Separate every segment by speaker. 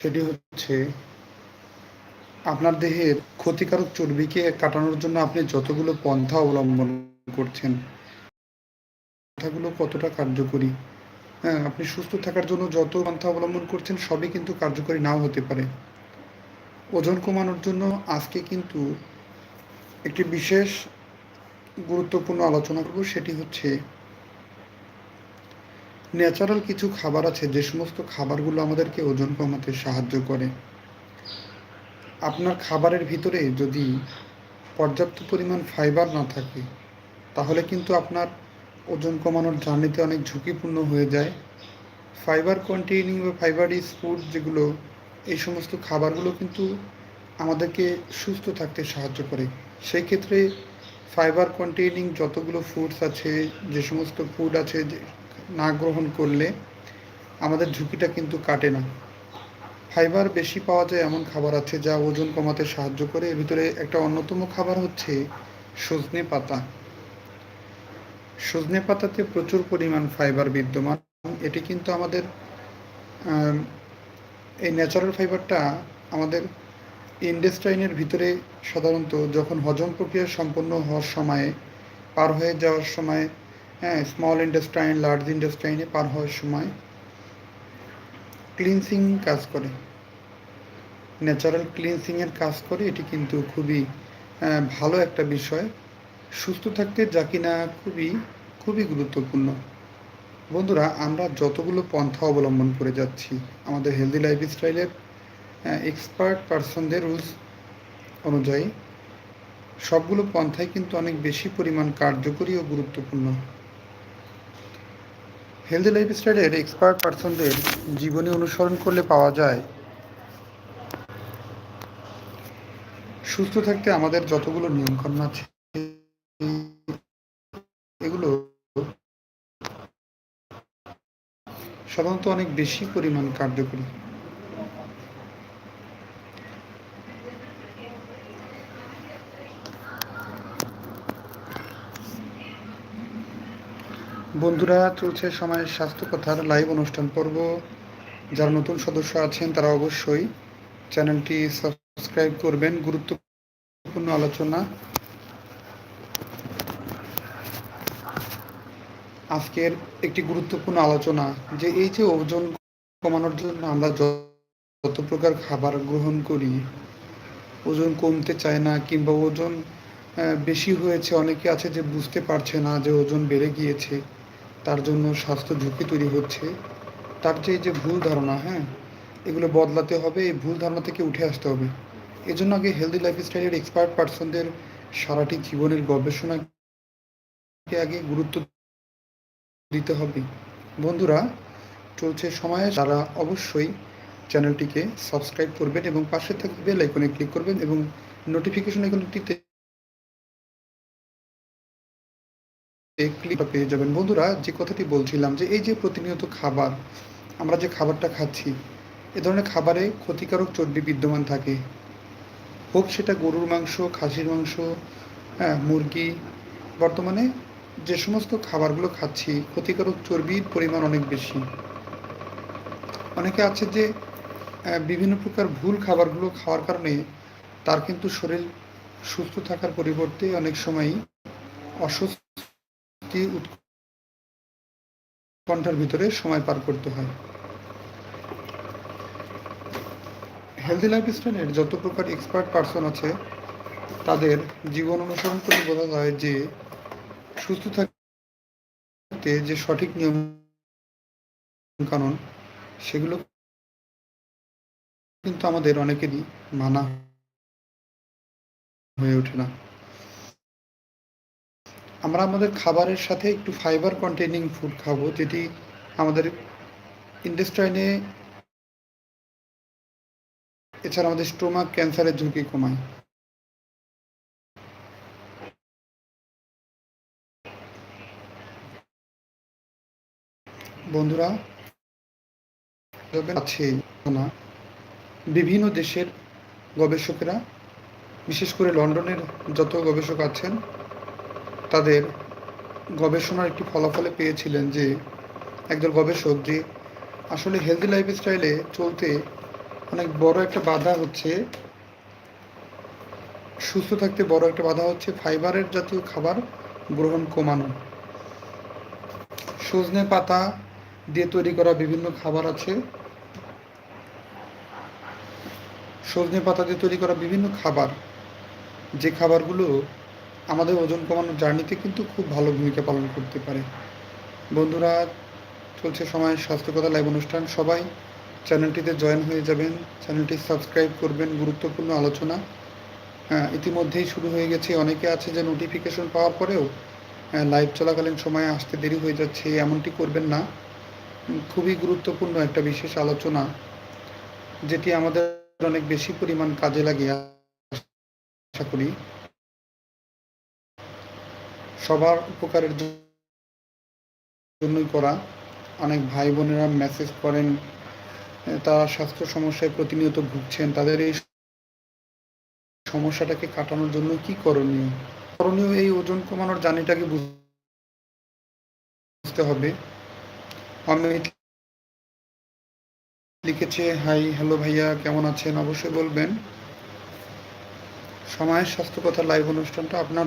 Speaker 1: সেটি হচ্ছে, আপনার দেহের ক্ষতিকারক চর্বিকে কাটানোর জন্য আপনি যতগুলো পন্থা অবলম্বন করছেন পন্থাগুলো কতটা কার্যকরী? হ্যাঁ আপনি সুস্থ থাকার জন্য যত পন্থা অবলম্বন করছেন, সবই কিন্তু কার্যকরী নাও হতে পারে। ওজন কমানোর জন্য আজকে কিন্তু একটি বিশেষ গুরুত্বপূর্ণ আলোচনা করব, সেটি হচ্ছে ন্যাচারাল কিছু খাবার আছে, যে সমস্ত খাবারগুলো আমাদেরকে ওজন কমাতে সাহায্য করে। আপনার খাবারের ভিতরে যদি পর্যাপ্ত পরিমাণ ফাইবার না থাকে, তাহলে কিন্তু আপনার ওজন কমানোর জার্নিতে অনেক ঝুঁকিপূর্ণ হয়ে যায়। ফাইবার কন্টেইনিং বা ফাইবার ইস ফুড যেগুলো, এই সমস্ত খাবারগুলো কিন্তু আমাদেরকে সুস্থ থাকতে সাহায্য করে। সেই ক্ষেত্রে ফাইবার কন্টেইনিং যতগুলো ফুডস আছে, যে সমস্ত ফুড আছে না গ্রহণ করলে আমাদের ঝুঁকিটা কিন্তু কাটে না। ফাইবার বেশি পাওয়া যায় এমন খাবার আছে যা ওজন কমাতে সাহায্য করে। এর ভিতরে একটা অন্যতম খাবার হচ্ছে সজনে পাতা। সজনে পাতাতে প্রচুর পরিমাণ ফাইবার বিদ্যমান। এটি কিন্তু আমাদের এই ন্যাচারাল ফাইবারটা আমাদের ইন্ডেস্টাইনের ভিতরে সাধারণত যখন হজম প্রক্রিয়া সম্পন্ন হওয়ার সময়ে, পার হয়ে যাওয়ার সময় হ্যাঁ স্মল ইন্ডাস্ট্রাইন লার্জ ইন্ডাস্ট্রাইনে পার হওয়ার সময় ক্লিনসিং কাজ করে। ন্যাচারাল ক্লিনসিংয়ের কাজ করে, এটি কিন্তু খুবই ভালো একটা বিষয়। সুস্থ থাকতে যা কিনা খুবই খুবই গুরুত্বপূর্ণ। বন্ধুরা, আমরা যতগুলো পন্থা অবলম্বন করে যাচ্ছি, আমাদের হেলদি লাইফস্টাইলের এক্সপার্ট পার্সনদের রুলস অনুযায়ী, সবগুলো পন্থাই কিন্তু অনেক বেশি পরিমাণ কার্যকরী ও গুরুত্বপূর্ণ। হেলদি লাইফস্টাইলের এক্সপার্ট পার্সনদের জীবনী অনুসরণ করলে পাওয়া যায়। সুস্থ থাকতে আমাদের যতগুলো নিয়মকানুন আছে, এগুলো সাধারণত অনেক বেশি পরিমাণ কার্যকরী। বন্ধুরা, চলছে সময়ের স্বাস্থ্য কথার লাইভ অনুষ্ঠান পর্ব। যারা নতুন সদস্য আছেন, তারা অবশ্যই চ্যানেলটি সাবস্ক্রাইব করবেন। গুরুত্বপূর্ণ আলোচনা। আজকের একটি গুরুত্বপূর্ণ আলোচনা, যে এই যে ওজন কমানোর জন্য আমরা যত প্রকার খাবার গ্রহণ করি, ওজন কমতে চায় না কিংবা ওজন বেশি হয়েছে, অনেকে আছে যে বুঝতে পারছে না যে ওজন বেড়ে গিয়েছে। তার জন্য স্বাস্থ্য ঝুঁকি তৈরি হচ্ছে। তার যে যে ভুল ধারণা হ্যাঁ এগুলো বদলাতে হবে, এই ভুল ধারণা থেকে উঠে আসতে হবে। এজন্য আগে হেলদি লাইফস্টাইলের এক্সপার্ট পার্সনদের সারাটি জীবনের গবেষণাকে আগে গুরুত্ব দিতে হবে। বন্ধুরা, চলছে সময়ে, তারা অবশ্যই চ্যানেলটিকে সাবস্ক্রাইব করবেন এবং পাশে থাকবে বেল আইকনে ক্লিক করবেন এবং নোটিফিকেশন আইকনটিতে ক্লিক পেয়ে যাবেন। বন্ধুরা, যে কথাটি বলছিলাম যে এই যে প্রতিনিয়ত খাবার, আমরা যে খাবারটা খাচ্ছি, এ ধরনের খাবারে ক্ষতিকারক চর্বি বিদ্যমান থাকে। হোক সেটা গরুর মাংস, খাসির মাংস হ্যাঁ মুরগি, বর্তমানে যে সমস্ত খাবারগুলো খাচ্ছি, ক্ষতিকারক চর্বির পরিমাণ অনেক বেশি। অনেকে আছে যে বিভিন্ন প্রকার ভুল খাবারগুলো খাওয়ার কারণে তার কিন্তু শরীর সুস্থ থাকার পরিবর্তে অনেক সময়ই অস্বস্তি উৎকণ্ঠার ভিতরে সময় পার করতে হয়? হেলদি লাইফস্টাইলের যত প্রকার এক্সপার্ট পার্সন আছে, তাদের জীবন অনুসরণ করে বোঝা যায় যে, সুস্থ থাকতে যে সঠিক নিয়ম কানুন, সেগুলো কিন্তু আমাদের অনেকেরই মানা হয়ে ওঠে না। আমরা আমাদের খাবারের সাথে একটু ফাইবার কন্টেনিং ফুড খাব, যেটি আমাদের ইন্ডাস্ট্রাইনে এছাড়া আমাদের স্টোমাক ক্যান্সারের ঝুঁকি কমায়। বন্ধুরা আছে না, বিভিন্ন দেশের গবেষকেরা, বিশেষ করে লন্ডনের যত গবেষক আছেন তাদের গবেষণার একটি ফলাফলে পেয়েছিলেন যে একজন গবেষক যে আসলে হেলদি লাইফস্টাইলে চলতে অনেক বড় একটা বাধা হচ্ছে, সুস্থ থাকতে বড় একটা বাধা হচ্ছে ফাইবারের জাতীয় খাবার গ্রহণ কমানো। সজনে পাতা দিয়ে তৈরি করা বিভিন্ন খাবার আছে। সজনে পাতা দিয়ে তৈরি করা বিভিন্ন খাবার, যে খাবারগুলো আমাদের ওজন কমানোর জার্নিতে কিন্তু খুব ভালো ভূমিকা পালন করতে পারে। বন্ধুরা, চলছে সময় স্বাস্থ্যকতা লাইভ অনুষ্ঠান। সবাই চ্যানেলটিতে জয়েন হয়ে যাবেন। চ্যানেলটি সাবস্ক্রাইব করবেন, গুরুত্বপূর্ণ আলোচনা। হ্যাঁ ইতিমধ্যেই শুরু হয়ে গেছে। অনেকে আছে যে নোটিফিকেশন পাওয়ার পরেও লাইভ চলাকালীন সময়ে আসতে দেরি হয়ে যাচ্ছে, এমনটি করবেন না। খুবই গুরুত্বপূর্ণ একটা বিশেষ আলোচনা, যেটি আমাদের অনেক বেশি পরিমাণ কাজে লাগে আশা করি। সবার উপকারের জন্যই করা। অনেক ভাই বোনেরা মেসেজ করেন তারা স্বাস্থ্য সমস্যায় প্রতিনিয়ত ভুগছেন। তাদের এই সমস্যাটাকে কাটানোর জন্য কি করণীয়? করণীয় এই ওজন কমানোর জানিটাকে বুঝতে হবে। অমিত লিখেছে, হাই, হ্যালো ভাইয়া, কেমন আছেন? অবশ্যই বলবেন। সময়ের স্বাস্থ্য কথা লাইভ অনুষ্ঠানটা আপনার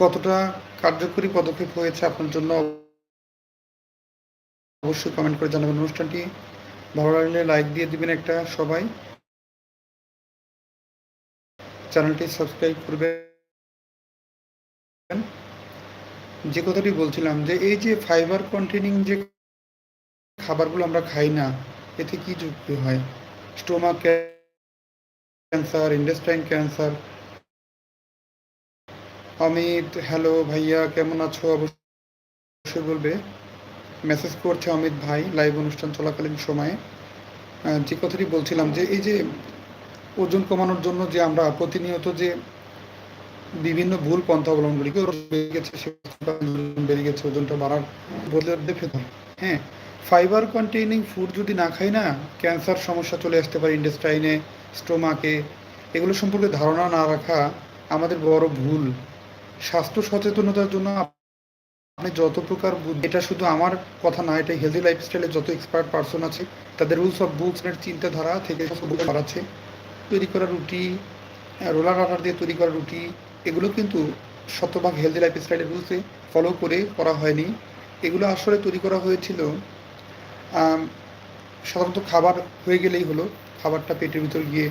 Speaker 1: কতটা কার্যকরী পদক্ষেপ হয়েছে আপনার জন্য? অবশ্যই কমেন্ট করে জানাবেন। অনুষ্ঠানটি ভালো লাগলে লাইক দিয়ে দিবেন একটা সবাই। চ্যানেলটি সাবস্ক্রাইব করবেন। যে কথাটি বলছিলাম যে, এই যে ফাইবার কন্টেনিং যে খাবারগুলো আমরা খাই না, এতে কি যুক্তি হয়? Stomach cancer intestine cancer Amit hello ভাইয়া, কেমন আছো? অবশ্যই বলবে। মেসেজ করছে অমিত ভাই লাইভ অনুষ্ঠান চলাকালীন সময়ে। যে কথাটি বলছিলাম যে, এই যে ওজন কমানোর জন্য যে আমরা প্রতিনিয়ত যে বিভিন্ন ভুল পন্থা অবলম্বন করি বেড়ে গেছে বেড়ে গেছে, ওজনটা বাড়ার বদলে দেখে হ্যাঁ ফাইবার কন্টেইনিং ফুড যদি না খাই না ক্যান্সার সমস্যা চলে আসতে পারে ইন্ডাস্ট্রাইনে স্টোমাকে এগুলো সম্পর্কে ধারণা না রাখা আমাদের বড় ভুল। স্বাস্থ্য সচেতনতার জন্য আপনি যত প্রকার এটা শুধু আমার কথা না, এটা হেলদি লাইফস্টাইলের যত এক্সপার্ট পার্সন আছে, তাদের রুলস অফ বুকসের চিন্তাধারা থেকে বাড়াচ্ছে। তৈরি করা রুটি রোলার আটার দিয়ে তৈরি করা রুটি, এগুলো কিন্তু শতভাগ হেলদি লাইফস্টাইলের রুলসে ফলো করে করা হয়নি। এগুলো আসলে তৈরি করা হয়েছিল সাধারণত খাবার হয়ে গেলেই হলো। খাবারটা পেটের ভিতর গিয়ে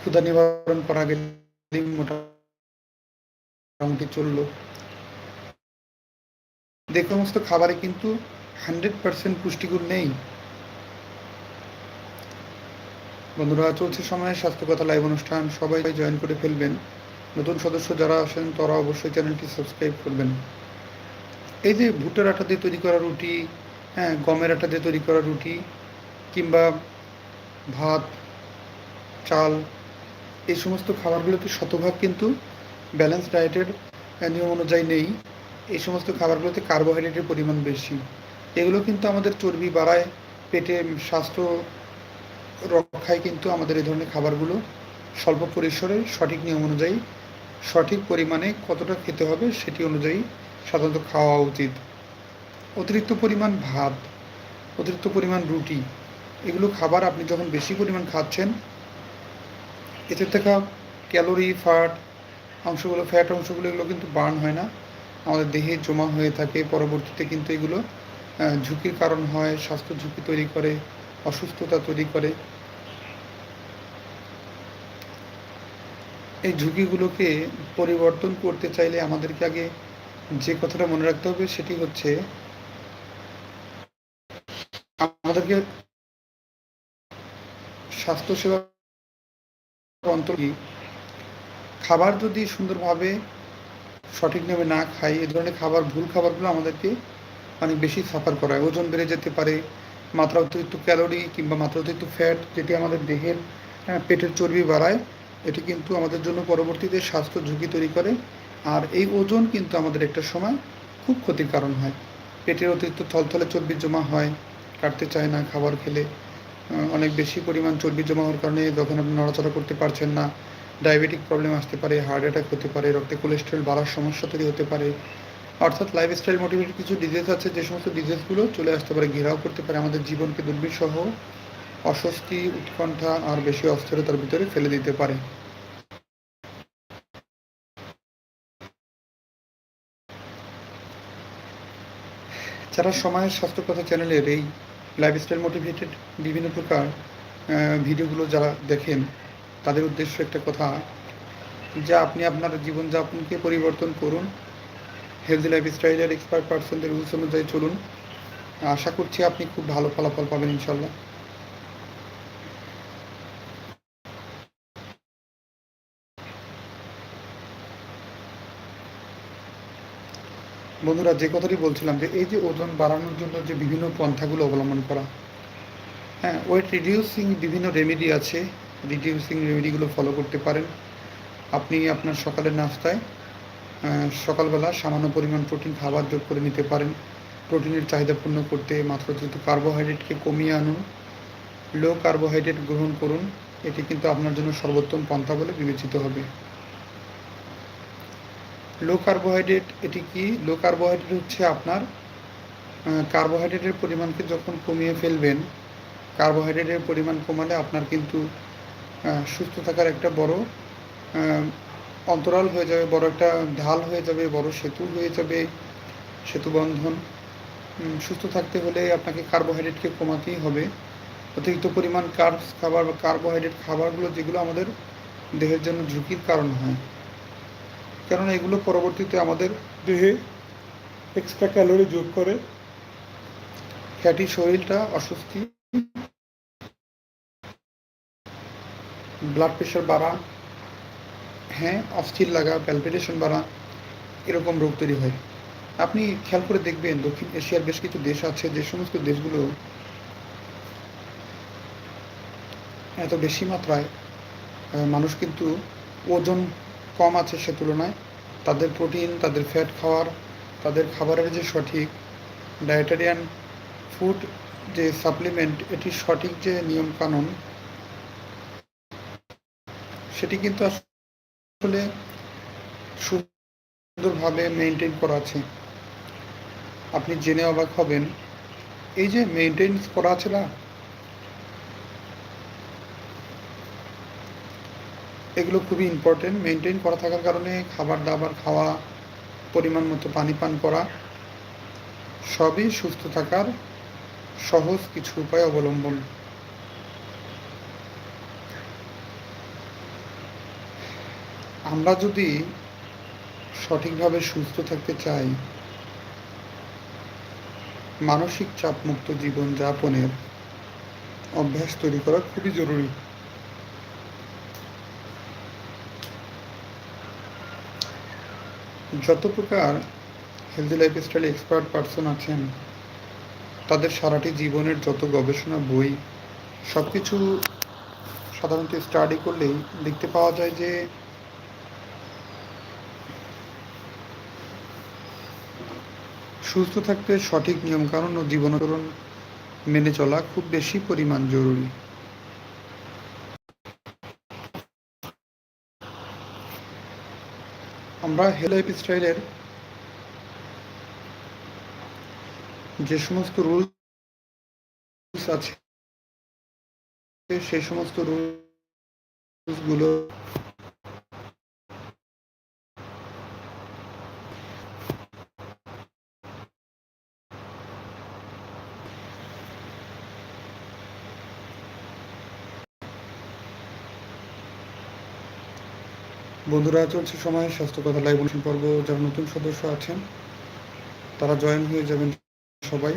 Speaker 1: ক্ষুধা নিবারণ করা গেলে মোটামুটি চলল। যে সমস্ত খাবারে কিন্তু হান্ড্রেড পার্সেন্ট পুষ্টিগুণ নেই। বন্ধুরা, চলছে সময়ে স্বাস্থ্যকথা লাইভ অনুষ্ঠান। সবাই জয়েন করে ফেলবেন। নতুন সদস্য যারা আসেন, তারা অবশ্যই চ্যানেলটি সাবস্ক্রাইব করবেন। এই যে ভুট্টার আটা দিয়ে তৈরি করা রুটি হ্যাঁ গমের আটা দিয়ে তৈরি করা রুটি, কিংবা ভাত, চাল, এই সমস্ত খাবারগুলোতে শতভাগ কিন্তু ব্যালেন্স ডায়েটের নিয়ম অনুযায়ী নেই। এই সমস্ত খাবারগুলোতে কার্বোহাইড্রেটের পরিমাণ বেশি। এগুলো কিন্তু আমাদের চর্বি বাড়ায়, পেটে স্বাস্থ্য রক্ষায় কিন্তু আমাদের এই ধরনের খাবারগুলো স্বল্প পরিসরে সঠিক নিয়ম অনুযায়ী, সঠিক পরিমাণে কতটা খেতে হবে সেটি অনুযায়ী সাধারণত খাওয়া উচিত। অতিরিক্ত পরিমাণ ভাত, অতিরিক্ত পরিমাণ রুটি, এগুলো খাবার আপনি যখন বেশি পরিমাণ খাচ্ছেন, এতে থাকা ক্যালোরি ফ্যাট অংশগুলো ফ্যাট অংশগুলো এগুলো কিন্তু বার্ন হয় না। আমাদের দেহে জমা হয়ে থাকে। পরবর্তীতে কিন্তু এগুলো ঝুঁকির কারণ হয়, স্বাস্থ্য ঝুঁকি তৈরি করে, অসুস্থতা তৈরি করে। এই ঝুঁকিগুলোকে পরিবর্তন করতে চাইলে আমাদেরকে আগে যে কথাটা মনে রাখতে হবে সেটি হচ্ছে, আমাদেরকে স্বাস্থ্যসেবা অন্তর খাবার যদি সুন্দরভাবে সঠিক নিয়মে না খাই এ ধরনের খাবার ভুল খাবারগুলো আমাদেরকে অনেক বেশি সাফার করায়। ওজন বেড়ে যেতে পারে মাত্রা অতিরিক্ত ক্যালোরি কিংবা মাত্রা অতিরিক্ত ফ্যাট যেটি আমাদের দেহের হ্যাঁ, পেটের চর্বি বাড়ায় এটি কিন্তু আমাদের জন্য পরবর্তীতে স্বাস্থ্য ঝুঁকি তৈরি করে। আর এই ওজন কিন্তু আমাদের একটা সময় খুব ক্ষতির কারণ হয়। পেটের অতিরিক্ত থলথলে চর্বি জমা হয় কাটতে চায় না খাবার খেলে। অনেক বেশি পরিমাণ চর্বি জমা হওয়ার কারণে যখন আপনি নড়াচড়া করতে পারছেন না ডায়াবেটিক প্রবলেম আসতে পারে, হার্ট অ্যাটাক হতে পারে, রক্তে কোলেস্ট্রল বাড়ার সমস্যা তৈরি হতে পারে। অর্থাৎ লাইফস্টাইল মোটিভেটেড কিছু ডিজিজ আছে, যে সমস্ত ডিজিজগুলো চলে আসতে পারে, ঘেরাও করতে পারে, আমাদের জীবনকে দুর্বিষহ অস্বস্তি, উৎকণ্ঠা আর বেশি অস্থিরতার ভিতরে ফেলে দিতে পারে। যারা সময়ের স্বাস্থ্যকথা চ্যানেলের এই লাইফস্টাইল মোটিভেটেড বিভিন্ন প্রকার ভিডিওগুলো যারা দেখেন তাদের উদ্দেশ্য একটা কথা, যা আপনি আপনার জীবনযাপনকে পরিবর্তন করুন হেলদি লাইফস্টাইলের এক্সপার্ট পার্সনদের রুলস অনুযায়ী চলুন। আশা করছি আপনি খুব ভালো ফলাফল পাবেন ইনশাল্লাহ বন্ধুরা, যে কথাটি বলছিলাম যে এই যে ওজন বাড়ানোর জন্য যে বিভিন্ন পন্থাগুলো অবলম্বন করা হ্যাঁ ওয়েট রিডিউসিং বিভিন্ন রেমেডি আছে। রিডিউসিং রেমেডিগুলো ফলো করতে পারেন। আপনি আপনার সকালের নাস্তায় সকালবেলা সামান্য পরিমাণ প্রোটিন খাবার যোগ করে নিতে পারেন। প্রোটিনের চাহিদা পূর্ণ করতে মাত্র যেহেতু কার্বোহাইড্রেটকে কমিয়ে আনুন। লো কার্বোহাইড্রেট গ্রহণ করুন। এটি কিন্তু আপনার জন্য সর্বোত্তম পন্থা বলে বিবেচিত হবে। লো কার্বোহাইড্রেট এটি কি? লো কার্বোহাইড্রেট হচ্ছে আপনার কার্বোহাইড্রেটের পরিমাণকে যখন কমিয়ে ফেলবেন কার্বোহাইড্রেটের পরিমাণ কমালে আপনার কিন্তু সুস্থ থাকার একটা বড় অন্তরাল হয়ে যাবে, বড় একটা ঢাল হয়ে যাবে, বড় সেতু হয়ে যাবে, সেতু বন্ধন। সুস্থ থাকতে হলে আপনাকে কার্বোহাইড্রেটকে কমাতেই হবে। অতিরিক্ত পরিমাণ কার্বস খাবার বা কার্বোহাইড্রেট খাবারগুলো যেগুলো আমাদের দেহের জন্য ঝুঁকির কারণ হয়। কেননা এগুলো পরবর্তীতে আমাদের দেহে এক্সট্রা ক্যালোরি যোগ করে। ফ্যাটি শরীরটা অস্বস্তি ব্লাড প্রেশার বাড়া হ্যাঁ অস্থির লাগা প্যালপিটেশন বাড়া, এরকম রোগ তৈরি হয়। আপনি খেয়াল করে দেখবেন, দক্ষিণ এশিয়ার বেশ কিছু দেশ আছে যে সমস্ত দেশগুলো এত বেশি মাত্রায় মানুষ কিন্তু ওজন কম আছে সে তুলনায়। তাদের প্রোটিন তাদের ফ্যাট খাওয়ার, তাদের খাবারের যে সঠিক ডায়েটারিয়ান ফুড যে সাপ্লিমেন্ট এটি সঠিক যে নিয়মকানুন সেটি কিন্তু আসলে সুন্দরভাবে মেনটেন করা আছে। আপনি জেনে অবাক হবেন, এই যে মেনটেন করা আছে না? এগুলো খুবই ইম্পর্টেন্ট মেনটেন করা থাকার কারণে খাবার দাবার খাওয়া, পরিমাণ মতো পানি পান করা, সবই সুস্থ থাকার সহজ কিছু উপায় অবলম্বন। আমরা যদি সঠিকভাবে সুস্থ থাকতে চাই, মানসিক চাপমুক্ত জীবনযাপনের অভ্যাস তৈরি করা খুবই জরুরি। যত প্রকার হেলদি লাইফস্টাইল এক্সপার্ট পার্সন আছেন, তাদের সারাটি জীবনের যত গবেষণা, বই সব কিছু সাধারণত স্টাডি করলেই দেখতে পাওয়া যায় যে সুস্থ থাকতে সঠিক নিয়মকানুন ও জীবনাচরণ মেনে চলা খুব বেশি পরিমাণ জরুরি। আমরা হেল লাইফ স্টাইলের যে সমস্ত রুলস আছে, সেই সমস্ত রুলসগুলো বন্ধুরা, চলছে সময় স্বাস্থ্য কথা লাইভ অনুষ্ঠান পর্ব। যারা নতুন সদস্য আছেন, তারা জয়েন হয়ে যাবেন সবাই।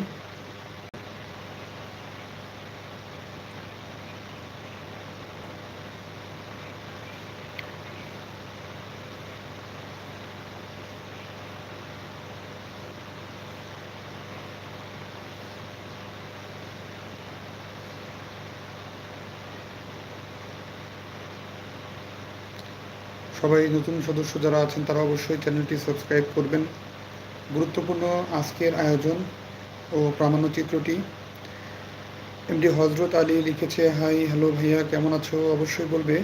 Speaker 1: সবাই নতুন সদস্য যারা আছেন, তারা অবশ্যই চ্যানেলটি সাবস্ক্রাইব করবেন। গুরুত্বপূর্ণ আজকের আয়োজন ও প্রামাণ্যচিত্রটি এমডি হজরত আলী লিখেছে, হাই, হ্যালো ভাইয়া, কেমন আছো? অবশ্যই বলবে।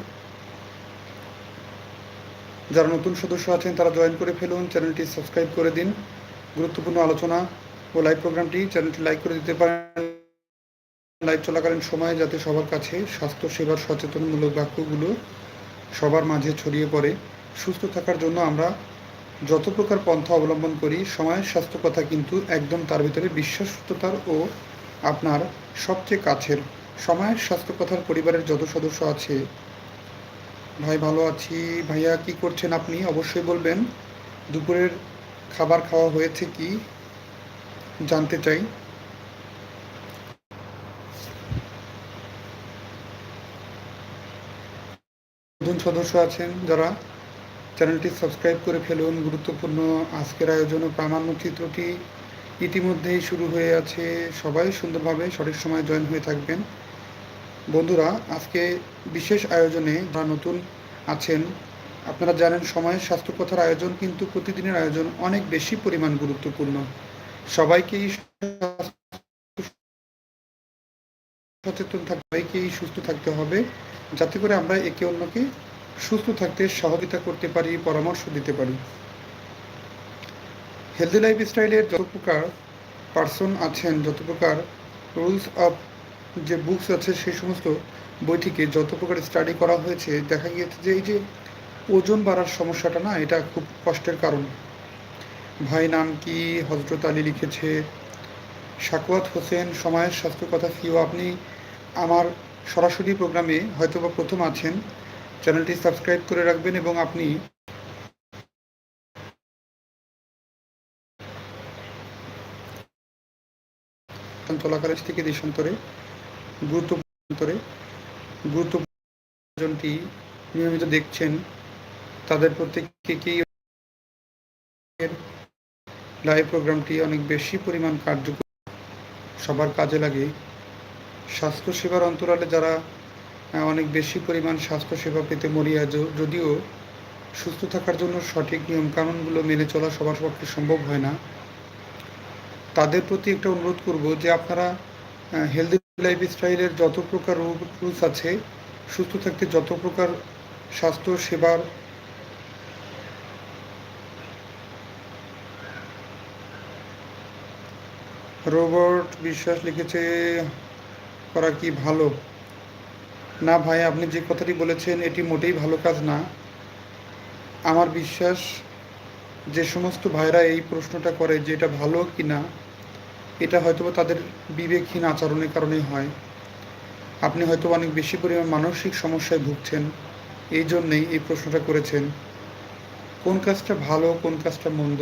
Speaker 1: যারা নতুন সদস্য আছেন, তারা জয়েন করে ফেলুন, চ্যানেলটি সাবস্ক্রাইব করে দিন। গুরুত্বপূর্ণ আলোচনা ও লাইভ প্রোগ্রামটি চ্যানেলটি লাইক করে দিতে পারেন। লাইভ চলাকালীন সময়ে যাতে সবার কাছে স্বাস্থ্য সেবার সচেতনমূলক বাক্যগুলো সবার মাঝে ছড়িয়ে পড়ে। সুস্থ থাকার জন্য আমরা যত প্রকার পন্থা অবলম্বন করি সময়ের স্বাস্থ্য কথা কিন্তু একদম তার ভিতরে বিশ্বাসতার ও আপনার সবচেয়ে কাছের। সময়ের স্বাস্থ্য কথার পরিবারের যত সদস্য আছে, ভাই, ভালো আছি। ভাইয়া, কি করছেন আপনি? অবশ্যই বলবেন। দুপুরের খাবার খাওয়া হয়েছে কি জানতে চাই। নতুন সদস্য আছেন যারা চ্যানেলটি সাবস্ক্রাইব করে ফেলুন। গুরুত্বপূর্ণ আজকের আয়োজন ও প্রামাণ্য চিত্রটি ইতিমধ্যেই শুরু হয়ে আছে। সবাই সুন্দরভাবে সঠিক সময় জয়েন হয়ে থাকবেন। বন্ধুরা, আজকে বিশেষ আয়োজনে যারা নতুন আছেন, আপনারা জানেন সময়ের স্বাস্থ্য কথার আয়োজন কিন্তু প্রতিদিনের আয়োজন অনেক বেশি পরিমাণ গুরুত্বপূর্ণ। সবাইকেই সচেতন থাকতে সবাইকেই সুস্থ থাকতে হবে। যাতে করে আমরা একে অন্যকে সুস্থ থাকতে, সহযোগিতা করতে পারি, পরামর্শ দিতে পারি। হেলদি লাইফ স্টাইলের যত প্রকার পার্সন আছেন, যত প্রকার রুলস অফ যে বুকস আছে, সেই সমস্ত বইটিকে যত প্রকার স্টাডি করা হয়েছে, দেখা গিয়েছে যে এই যে ওজন বাড়ার সমস্যাটা না, এটা খুব কষ্টের কারণ। ভাই নাম কি হজরত আলী লিখেছে, সাকুয়াত হোসেন, সময়ের স্বাস্থ্য কথা ফিও আপনি আমার সরাসরি প্রোগ্রামে হয়তো বা প্রথম আছেন। চ্যানেলটি সাবস্ক্রাইব করে রাখবেন এবং আপনি চলাকালের থেকে দেশান্তরে গুরুত্বপূর্ণ গুরুত্বপূর্ণটি নিয়মিত দেখছেন, তাদের প্রত্যেককেই লাইভ প্রোগ্রামটি অনেক বেশি পরিমাণ কার্যকর, সবার কাজে লাগে। স্বাস্থ্য সেবার অন্তরালে যারা অনেক বেশি পরিমাণ স্বাস্থ্য সেবা পেতে মরিয়া যদিও সুস্থ থাকার জন্য সঠিক নিয়মকানুনগুলো মেনে চলা সবার পক্ষে সম্ভব হয় না, তাদের প্রতি একটা অনুরোধ করব যে আপনারা হেলদি লাইফ স্টাইলের যত প্রকার রুলস আছে, সুস্থ থাকতে যত প্রকার স্বাস্থ্য সেবার রোবট বিশ্বাস লিখেছে করা কি ভালো? না ভাই, আপনি যে কথাটি বলেছেন, এটি মোটেই ভালো কাজ না। আমার বিশ্বাস, যে সমস্ত ভাইরা এই প্রশ্নটা করে যে এটা ভালো কি না, এটা হয়তো তাদের বিবেকহীন আচরণের কারণেই হয়। আপনি হয়তো অনেক বেশি পরিমাণ মানসিক সমস্যায় ভুগছেন, এই জন্যেই এই প্রশ্নটা করেছেন। কোন কাজটা ভালো, কোন কাজটা মন্দ,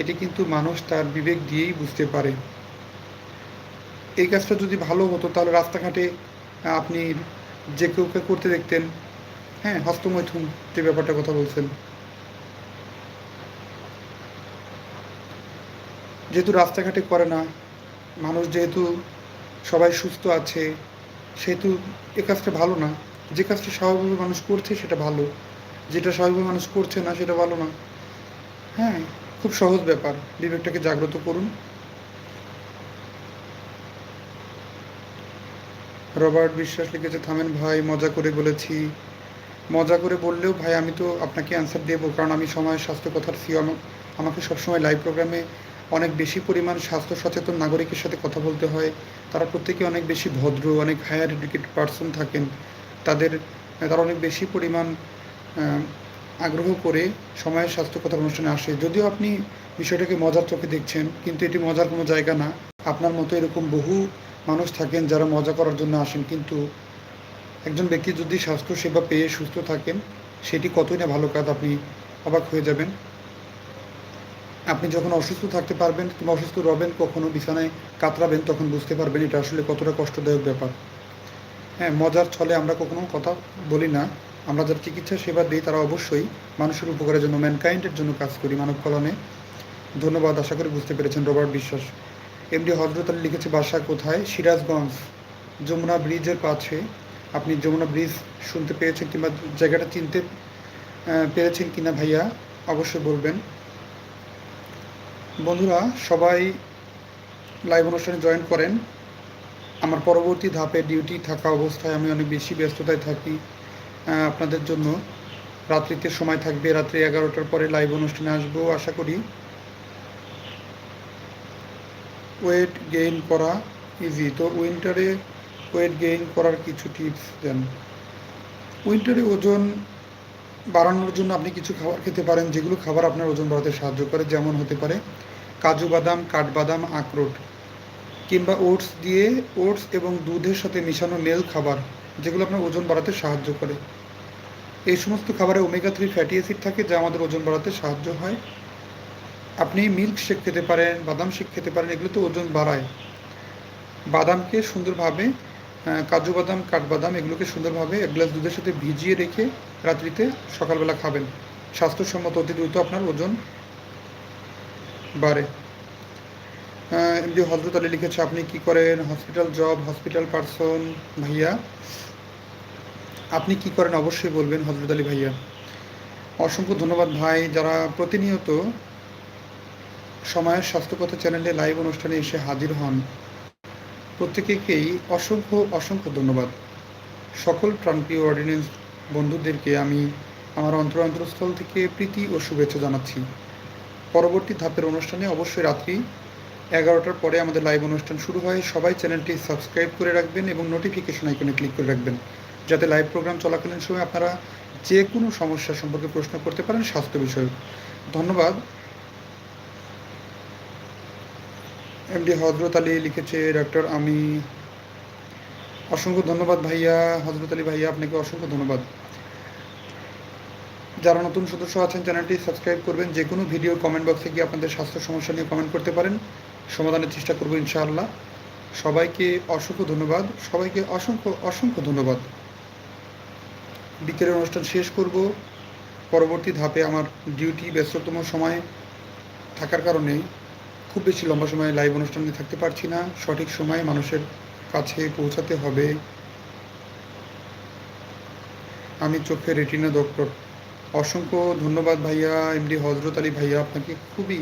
Speaker 1: এটি কিন্তু মানুষ তার বিবেক দিয়েই বুঝতে পারে। এই কাজটা যদি ভালো হতো, তাহলে রাস্তাঘাটে আপনি যে কেউ করতে দেখতেন হ্যাঁ হস্তমৈথুন যে ব্যাপারটা কথা বলছেন। যেহেতু রাস্তাঘাটে করে না, মানুষ যেহেতু সবাই সুস্থ আছে, সেহেতু এ কাজটা ভালো না। যে কাজটা স্বাভাবিকভাবে মানুষ করছে, সেটা ভালো। যেটা স্বাভাবিক মানুষ করছে না, সেটা ভালো না। হ্যাঁ খুব সহজ ব্যাপার। বিবেকটাকে জাগ্রত করুন। রবার্ট বিশ্বাস লিখেছে, থামেন ভাই, মজা করে বলেছি। মজা করে বললেও ভাই, আমি তো আপনাকে অ্যান্সার দেবো, কারণ আমি সময় স্বাস্থ্য কথার সিও আমাকে সবসময় লাইভ প্রোগ্রামে অনেক বেশি পরিমাণ স্বাস্থ্য সচেতন নাগরিকের সাথে কথা বলতে হয়। তারা প্রত্যেকে অনেক বেশি ভদ্র, অনেক হায়ার এডুকেটেড পার্সন থাকেন। তাদের, তারা অনেক বেশি পরিমাণ আগ্রহ করে সময়ের স্বাস্থ্য কথার অনুষ্ঠানে আসে। যদিও আপনি বিষয়টাকে মজার চোখে দেখছেন, কিন্তু এটি মজার কোনো জায়গা না। আপনার মতো এরকম বহু মানুষ থাকেন, যারা মজা করার জন্য আসেন, কিন্তু একজন ব্যক্তি যদি স্বাস্থ্য সেবা পেয়ে সুস্থ থাকেন, সেটি কতই না ভালো কাজ, আপনি অবাক হয়ে যাবেন। আপনি যখন অসুস্থ থাকতে পারবেন, কিংবা অসুস্থ রবেন, কখনো বিছানায় কাতরাবেন, তখন বুঝতে পারবেন এটা আসলে কতটা কষ্টদায়ক ব্যাপার। হ্যাঁ মজার ছলে আমরা কখনো কথা বলি না। আমরা যারা চিকিৎসা সেবা দিই, তারা অবশ্যই মানুষের উপকারের জন্য ম্যানকাইন্ডের জন্য কাজ করি মানব কলনে ধন্যবাদ, আশা করি বুঝতে পেরেছেন, রবার্ট বিশ্বাস। এমডি হজরত আলী লিখেছে বাসা কোথায়? সিরাজগঞ্জ। যমুনা ব্রিজের কাছে আপনি যমুনা ব্রিজ শুনতে পেয়েছেন কিংবা জায়গাটা চিনতে পেরেছেন কিনা ভাইয়া? অবশ্যই বলবেন। বন্ধুরা, সবাই লাইভ অনুষ্ঠানে জয়েন করেন। আমার পরবর্তী ধাপে ডিউটি থাকা অবস্থায় আমি অনেক বেশি ব্যস্ততায় থাকি আপনাদের জন্য। রাত্রিতে সময় থাকবে, রাত্রি এগারোটার পরে লাইভ অনুষ্ঠানে আসব, আশা করি। ওয়েট গেইন করা ইজি তো উইন্টারে ওয়েট গেইন করার কিছু টিপস দেন। উইন্টারে ওজন বাড়ানোর জন্য আপনি কিছু খাবার খেতে পারেন, যেগুলো খাবার আপনার ওজন বাড়াতে সাহায্য করে, যেমন হতে পারে কাজু বাদাম, কাঠবাদাম, আখরোট, কিংবা ওটস দিয়ে ওটস এবং দুধের সাথে মিশানো মেল খাবার, যেগুলো আপনার ওজন বাড়াতে সাহায্য করে। এই সমস্ত খাবারে ওমেগা থ্রি ফ্যাটি অ্যাসিড থাকে, যা আমাদের ওজন বাড়াতে সাহায্য হয়। আপনি মিল্ক শেক খেতে পারেন, বাদাম শেক খেতে পারেন, এগুলো তো ওজন বাড়ায়। বাদামকে সুন্দরভাবে কাজু বাদাম, কাঠবাদাম এগুলোকে সুন্দরভাবে এক গ্লাস দুধের সাথে ভিজিয়ে রেখে রাত্রিতে সকালবেলা খাবেন। স্বাস্থ্যসম্মত অতি দ্রুত আপনার ওজন বাড়ে। এমডি হজরত আলী লিখেছে, আপনি কি করেন? হসপিটাল জব হসপিটাল পার্সন ভাইয়া। আপনি কি করেন? অবশ্যই বলবেন হজরত আলী ভাইয়া। অসংখ্য ধন্যবাদ ভাই, যারা প্রতিনিয়ত সময়ের স্বাস্থ্যকথা চ্যানেলে লাইভ অনুষ্ঠানে এসে হাজির হন। প্রত্যেকেকেই অসংখ্য অসংখ্য ধন্যবাদ। সকল প্রাণপ্রিয় অর্ডিনেন্স বন্ধুদেরকে আমি আমার অন্তর অন্তরস্থল থেকে প্রীতি ও শুভেচ্ছা জানাচ্ছি। পরবর্তী ধাপের অনুষ্ঠানে অবশ্যই রাত্রি এগারোটার পরে আমাদের লাইভ অনুষ্ঠান শুরু হয়। সবাই চ্যানেলটি সাবস্ক্রাইব করে রাখবেন এবং নোটিফিকেশন আইকনে ক্লিক করে রাখবেন, যাতে লাইভ প্রোগ্রাম চলাকালীন সময় আপনারা যে কোনো সমস্যা সম্পর্কে প্রশ্ন করতে পারেন স্বাস্থ্য বিষয়ক। ধন্যবাদ। এমডি হজরত আলী লিখেছে ডক্টর আমি অসংখ্য ধন্যবাদ ভাইয়া, হজরত আলী ভাইয়া আপনাকে অসংখ্য ধন্যবাদ। যারা নতুন সদস্য আছেন, চ্যানেলটি সাবস্ক্রাইব করবেন, যে কোনো ভিডিও কমেন্ট বক্সে গিয়ে আপনাদের স্বাস্থ্য সমস্যা নিয়ে কমেন্ট করতে পারেন। সমাধানের চেষ্টা করব ইনশাআল্লাহ। সবাইকে অসংখ্য ধন্যবাদ, সবাইকে অসংখ্য অসংখ্য ধন্যবাদ। বিকেলের অনুষ্ঠান শেষ করব। পরবর্তী ধাপে আমার ডিউটি ব্যস্ততম সময় থাকার কারণে খুব বেশি লম্বা সময় লাইভ অনুষ্ঠানে থাকতে পারছি না। সঠিক সময়ে মানুষের কাছে পৌঁছাতে হবে। আমি চোখে রেটিনা ডক্টর অসংখ্য ধন্যবাদ ভাইয়া এমডি হজরত আলী ভাইয়া, আপনাকে খুবই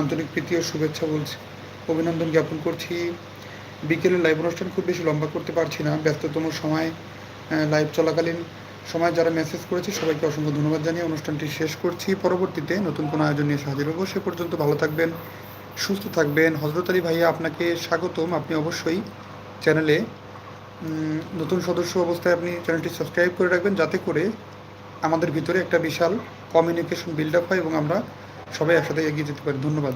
Speaker 1: আন্তরিক প্রীতি ও শুভেচ্ছা বলছি, অভিনন্দন জ্ঞাপন করছি। বিকেলের লাইভ অনুষ্ঠান খুব বেশি লম্বা করতে পারছি না। ব্যস্ততম সময় লাইভ চলাকালীন সময় যারা মেসেজ করেছে, সবাইকে অসংখ্য ধন্যবাদ জানিয়ে অনুষ্ঠানটি শেষ করছি। পরবর্তীতে নতুন কোনো আয়োজন নিয়ে হাজির হব, সে পর্যন্ত ভালো থাকবেন, সুস্থ থাকবেন। হজরত আলী ভাইয়া, আপনাকে স্বাগতম। আপনি অবশ্যই চ্যানেলে নতুন সদস্য অবস্থায় আপনি চ্যানেলটি সাবস্ক্রাইব করে রাখবেন, যাতে করে আমাদের ভিতরে একটা বিশাল কমিউনিকেশন বিল্ড আপ হয় এবং আমরা সবাই একসাথে এগিয়ে যেতে পারি। ধন্যবাদ।